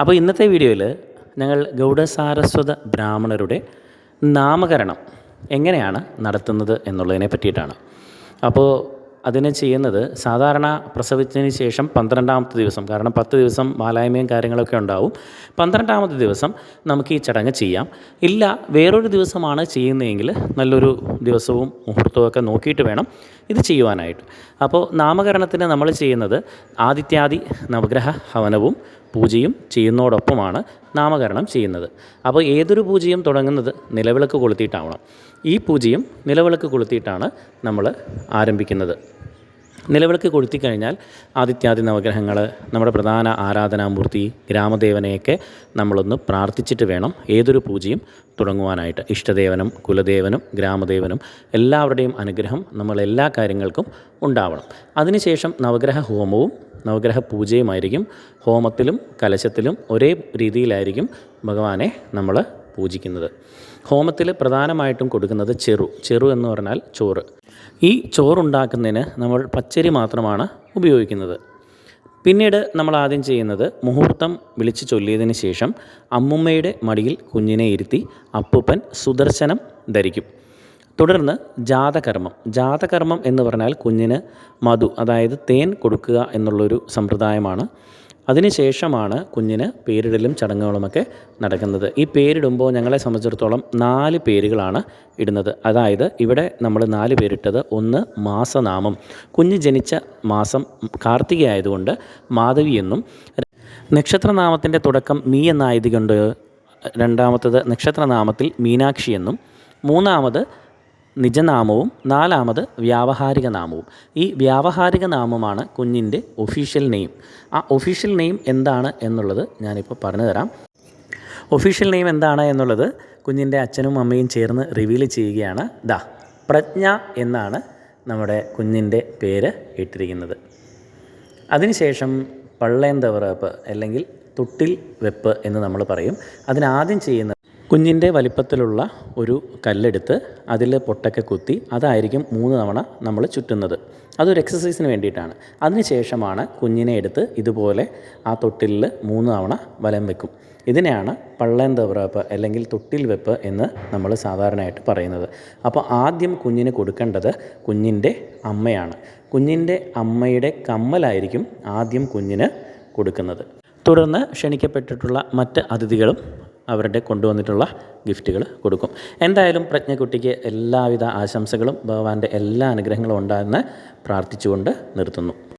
അപ്പോൾ ഇന്നത്തെ വീഡിയോയിൽ ഞങ്ങൾ ഗൗഡസാരസ്വത ബ്രാഹ്മണരുടെ നാമകരണം എങ്ങനെയാണ് നടത്തുന്നത് എന്നുള്ളതിനെ പറ്റിയിട്ടാണ്. അപ്പോൾ അതിനെ ചെയ്യുന്നത് സാധാരണ പ്രസവിച്ചതിന് ശേഷം പന്ത്രണ്ടാമത്തെ ദിവസം കാരണം പത്ത് ദിവസം മാലായ്മയും കാര്യങ്ങളൊക്കെ ഉണ്ടാവും. പന്ത്രണ്ടാമത്തെ ദിവസം നമുക്ക് ഈ ചടങ്ങ് ചെയ്യാം. ഇല്ല വേറൊരു ദിവസമാണ് ചെയ്യുന്നതെങ്കിൽ നല്ലൊരു ദിവസവും മുഹൂർത്തവും ഒക്കെ നോക്കിയിട്ട് വേണം ഇത് ചെയ്യുവാനായിട്ട്. അപ്പോൾ നാമകരണത്തിന് നമ്മൾ ചെയ്യുന്നത് ആദിത്യാദി നവഗ്രഹ ഹവനവും പൂജയും ചെയ്യുന്നതോടൊപ്പമാണ് നാമകരണം ചെയ്യുന്നത്. അപ്പോൾ ഏതൊരു പൂജയും തുടങ്ങുന്നത് നിലവിളക്ക് കൊളുത്തിയിട്ടാവണം. ഈ പൂജയും നിലവിളക്ക് കൊളുത്തിയിട്ടാണ് നമ്മൾ ആരംഭിക്കുന്നത്. നിലവിളക്ക് കൊളുത്തി കഴിഞ്ഞാൽ ആദിത്യാദി നവഗ്രഹങ്ങൾ നമ്മുടെ പ്രധാന ആരാധനാമൂർത്തി ഗ്രാമദേവനെയൊക്കെ നമ്മളൊന്ന് പ്രാർത്ഥിച്ചിട്ട് വേണം ഏതൊരു പൂജയും തുടങ്ങുവാനായിട്ട്. ഇഷ്ടദേവനും കുലദേവനും ഗ്രാമദേവനും എല്ലാവരുടെയും അനുഗ്രഹം നമ്മൾ എല്ലാ കാര്യങ്ങൾക്കും ഉണ്ടാവണം. അതിനുശേഷം നവഗ്രഹ ഹോമവും നവഗ്രഹ പൂജയുമായിരിക്കും ഹോമത്തിലും കലശത്തിലും ഒരേ രീതിയിലായിരിക്കും ഭഗവാനെ നമ്മൾ പൂജിക്കുന്നത്. ഹോമത്തിൽ പ്രധാനമായിട്ടും കൊടുക്കുന്നത് ചെറു ചെറു എന്ന് പറഞ്ഞാൽ ചോറ്. ഈ ചോറുണ്ടാക്കുന്നതിന് നമ്മൾ പച്ചരി മാത്രമാണ് ഉപയോഗിക്കുന്നത്. പിന്നീട് നമ്മൾ ആദ്യം ചെയ്യുന്നത് മുഹൂർത്തം വിളിച്ചു ചൊല്ലിയതിന് ശേഷം അമ്മുമ്മയുടെ മടിയിൽ കുഞ്ഞിനെ ഇരുത്തി അപ്പൂപ്പൻ സുദർശനം ധരിക്കും. തുടർന്ന് ജാതകർമ്മം. ജാതകർമ്മം എന്ന് പറഞ്ഞാൽ കുഞ്ഞിന് മധു അതായത് തേൻ കൊടുക്കുക എന്നുള്ളൊരു സമ്പ്രദായമാണ്. അതിനുശേഷമാണ് കുഞ്ഞിന് പേരിടലും ചടങ്ങുകളുമൊക്കെ നടക്കുന്നത്. ഈ പേരിടുമ്പോൾ ഞങ്ങളെ സംബന്ധിച്ചിടത്തോളം നാല് പേരുകളാണ് ഇടുന്നത്. അതായത് ഇവിടെ നമ്മൾ നാല് പേരിട്ടത്. ഒന്ന് മാസനാമം. കുഞ്ഞ് ജനിച്ച മാസം കാർത്തിക ആയതുകൊണ്ട് മാധവി എന്നും നക്ഷത്രനാമത്തിന്റെ തുടക്കം മീ എന്നായതുകൊണ്ട് രണ്ടാമത്തത് നക്ഷത്രനാമത്തിൽ മീനാക്ഷി എന്നും മൂന്നാമത് നിജനാമവും നാലാമത് വ്യാവഹാരിക നാമവും ഈ വ്യാവഹാരിക നാമമാണ് കുഞ്ഞിന്റെ ഒഫീഷ്യൽ നെയിം. ആ ഒഫീഷ്യൽ നെയിം എന്താണ് എന്നുള്ളത് ഞാനിപ്പോൾ പറഞ്ഞു തരാം. ഒഫീഷ്യൽ നെയിം എന്താണ് എന്നുള്ളത് കുഞ്ഞിന്റെ അച്ഛനും അമ്മയും ചേർന്ന് റിവീൽ ചെയ്യുകയാണ്. ദാ പ്രജ്ഞ എന്നാണ് നമ്മുടെ കുഞ്ഞിന്റെ പേര് ഇട്ടിരിക്കുന്നത്. അതിനുശേഷം പള്ളേന്തവറപ്പ് അല്ലെങ്കിൽ തൊട്ടിൽ വെപ്പ് എന്ന് നമ്മൾ പറയും. അതിനാദ്യം ചെയ്യുന്നത് കുഞ്ഞിന്റെ വലിപ്പത്തിലുള്ള ഒരു കല്ലെടുത്ത് അതിൽ പൊട്ടൊക്കെ കുത്തി അതായിരിക്കും മൂന്ന് തവണ നമ്മൾ ചുറ്റുന്നത്. അതൊരു എക്സസൈസിന് വേണ്ടിയിട്ടാണ്. അതിനുശേഷമാണ് കുഞ്ഞിനെ എടുത്ത് ഇതുപോലെ ആ തൊട്ടിലിൽ മൂന്ന് തവണ വലം വെക്കും. ഇതിനെയാണ് പള്ളേന്തവറപ്പ് അല്ലെങ്കിൽ തൊട്ടിൽ വെപ്പ് എന്ന് നമ്മൾ സാധാരണയായിട്ട് പറയുന്നത്. അപ്പോൾ ആദ്യം കുഞ്ഞിന് കൊടുക്കേണ്ടത് കുഞ്ഞിന്റെ അമ്മയാണ്. കുഞ്ഞിന്റെ അമ്മയുടെ കമ്മലായിരിക്കും ആദ്യം കുഞ്ഞിന് കൊടുക്കുന്നത്. തുടർന്ന് ക്ഷണിക്കപ്പെട്ടിട്ടുള്ള മറ്റ് അതിഥികളും അവരുടെ കൊണ്ടുവന്നിട്ടുള്ള ഗിഫ്റ്റുകൾ കൊടുക്കും. എന്തായാലും പ്രജ്ഞക്കുട്ടിക്ക് എല്ലാവിധ ആശംസകളും ഭഗവാന്റെ എല്ലാ അനുഗ്രഹങ്ങളും ഉണ്ടാകുന്ന പ്രാർത്ഥിച്ചുകൊണ്ട് നിർത്തുന്നു.